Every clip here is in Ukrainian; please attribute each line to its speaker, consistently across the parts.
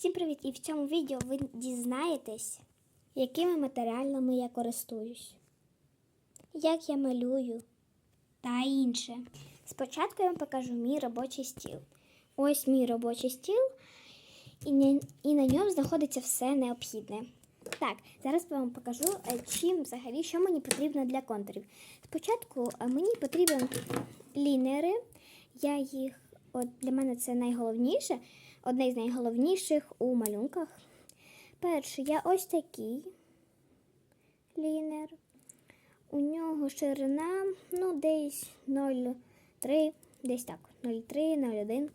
Speaker 1: Всім привіт! І в цьому відео ви дізнаєтесь, якими матеріалами я користуюсь, як я малюю та інше. Спочатку я вам покажу мій робочий стіл. Ось мій робочий стіл, і на, ньому знаходиться все необхідне. Так, зараз я вам покажу, е, чим взагалі що мені потрібно для контурів. Спочатку е, мені потрібні лінери. Я їх, от для мене це найголовніше, одне з найголовніших у малюнках. Перший я ось такий лінер. У нього ширина, ну, десь 0,3, десь так, 0,3, 0,1.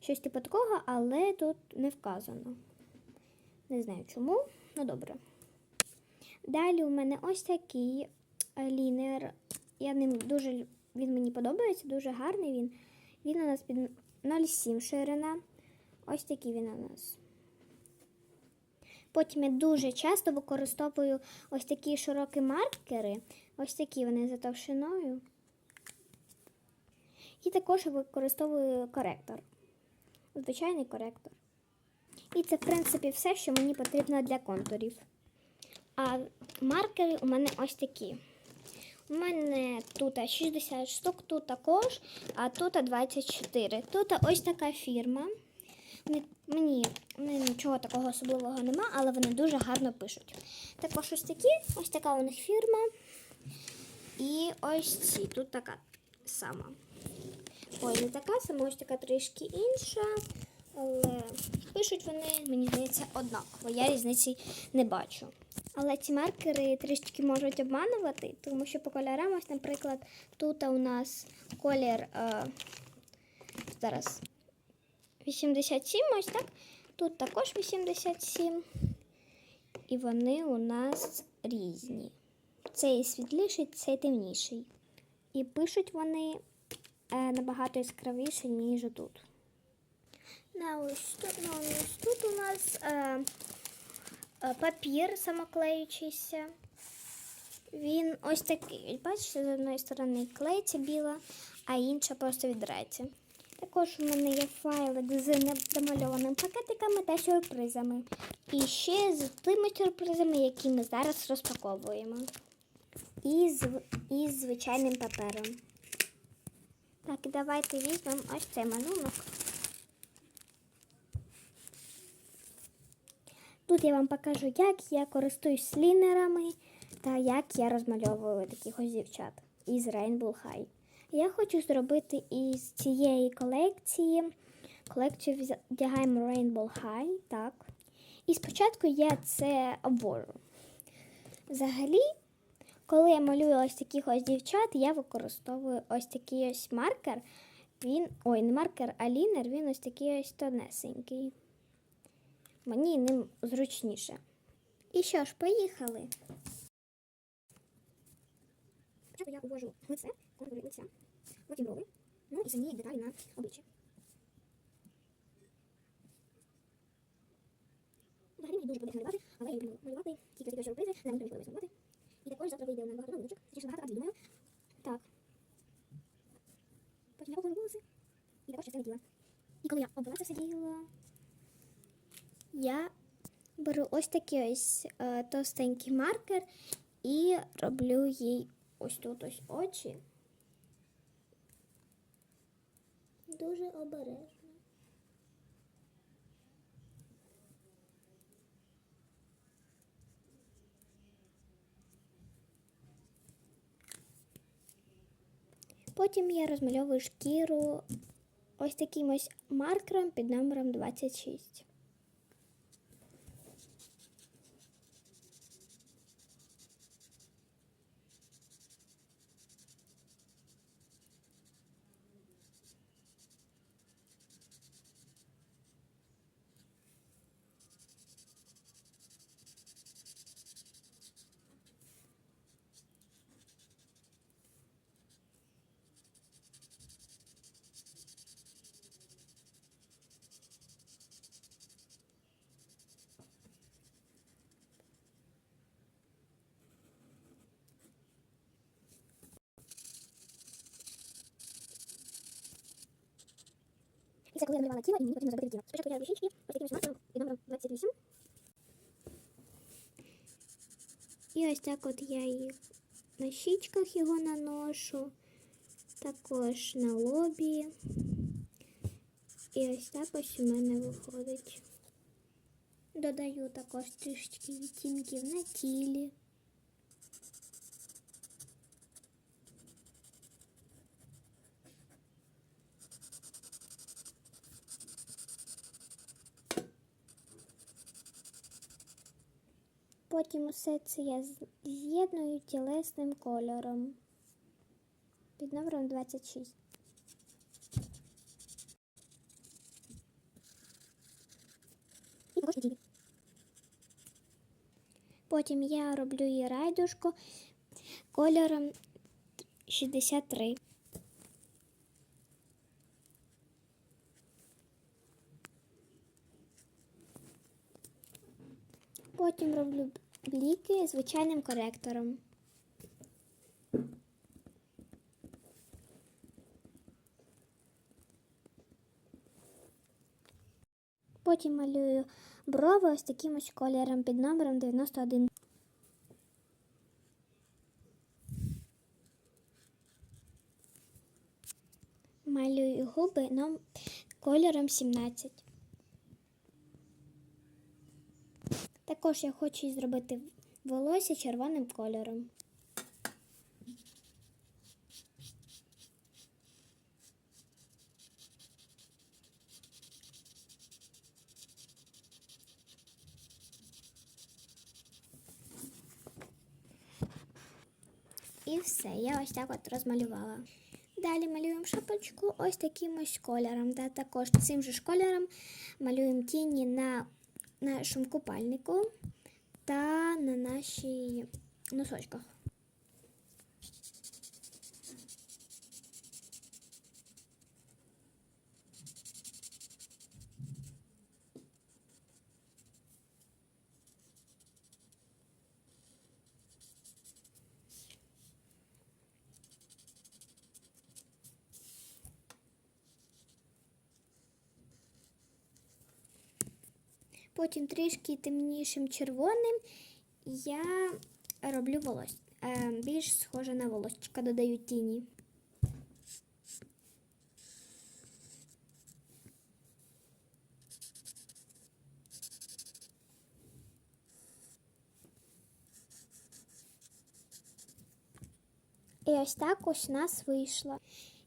Speaker 1: Щось типу такого, але тут не вказано. Не знаю чому, ну добре. Далі у мене ось такий е, лінер. Я ним дуже, він мені подобається, дуже гарний він. Він у нас під 0,7 ширина. Ось такий він у нас. Потім я дуже часто використовую ось такі широкі маркери. Ось такі вони за товщиною. І також використовую коректор. Звичайний коректор. І це, в принципі, все, що мені потрібно для контурів. А маркери у мене ось такі. У мене тут 60 штук, тут також, а тут 24. Тут ось така фірма. Мені- нічого такого особливого нема, але вони дуже гарно пишуть. Також ось такі, ось така у них фірма. І ось ці. Тут така сама. Ой, не така сама, ось така трішки інша. Але пишуть вони, мені здається, однаково. Я різниці не бачу. Але ці маркери трішки можуть обманувати, тому що по кольорам, ось, наприклад, тут у нас колір е, зараз 87, ось так. Тут також 87. І вони у нас різні. Цей світліший, цей темніший. І пишуть вони е, набагато яскравіше, ніж тут. На ось тут, на ось тут у нас е, е, папір самоклеючийся. Він ось такий. Бачите, з одної сторони клеїться біла, а інша просто відрається. Також у мене є файлик з домальованими пакетиками та сюрпризами. І ще з тими сюрпризами, які ми зараз розпаковуємо. І з, і з звичайним папером. Так, давайте візьмемо ось цей малюнок. Тут я вам покажу, як я користуюсь лінерами та як я розмальовую таких ось дівчат із Rainbow High. Я хочу зробити із цієї колекції. Колекцію вдягаємо Rainbow High, так. І спочатку я це обвожу. Взагалі, коли я малюю ось таких ось дівчат, я використовую ось такий ось маркер. Він, ой, не маркер, а лінер, він ось такий ось тонесенький. Мені ним зручніше. І що ж, поїхали. Спочатку я увожу лице, контури лиця, потім брови, ну і самі деталі на обличчі. Взагалі мені дуже буде малювати, але я люблю малювати тільки такі сюрпризи, не можу можливість малювати. І також завтра вийде на багато новиночок, точніше багато адрій, думаю. Так. Потім я обвожу волоси, і також частину тіла. І коли я обвела це все діло, я беру ось такий ось е, товстенький маркер і роблю їй ось тут ось очі. Дуже обережно. Потім я розмальовую шкіру ось таким ось маркером під номером 26. це коли я малювала тіло, і мені потрібно зробити тіло. Я рушнички, ось таким маркером під номером 28. І ось так от я і на щічках його наношу, також на лобі. І ось так ось у мене виходить. Додаю також трішечки відтінків на тілі. Потім усе це я з'єдную тілесним кольором під номером 26. І. Потім я роблю її райдушку кольором 63. Потім роблю бліки звичайним коректором. Потім малюю брови ось таким ось кольором під номером 91. Малюю губи кольором 17. Також я хочу зробити волосся червоним кольором. І все, я ось так от розмалювала. Далі малюємо шапочку ось таким ось кольором. Та також цим же ж кольором малюємо тіні на нашому купальнику та на нашій носочках. Потім трішки темнішим червоним я роблю волосся. Е, більш схоже на волосечка, додаю тіні. І ось так ось у нас вийшло.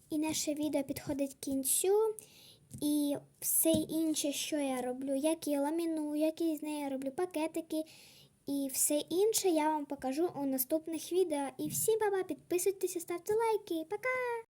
Speaker 1: І наше відео підходить к кінцю. І все інше, що я роблю, як я ламіную, як я з нею роблю пакетики. І все інше я вам покажу у наступних відео. І всі баба, підписуйтесь, ставте лайки. Пока!